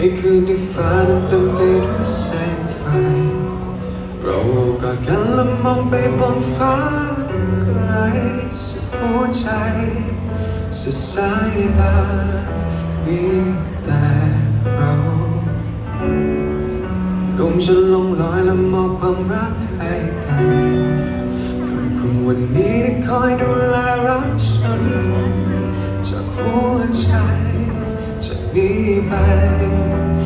ในฟ้านั้นเต็มไปด้วยแสงไฟ เรากอดกันและมองไปบนฟ้าไกลสุดหัวใจ สุดสายตามีแต่เราดวงฉันลงลอยและมอบความรักให้กันขอบคุณวันนี้ที่คอยดูแลรักฉันจากหัวใจ จา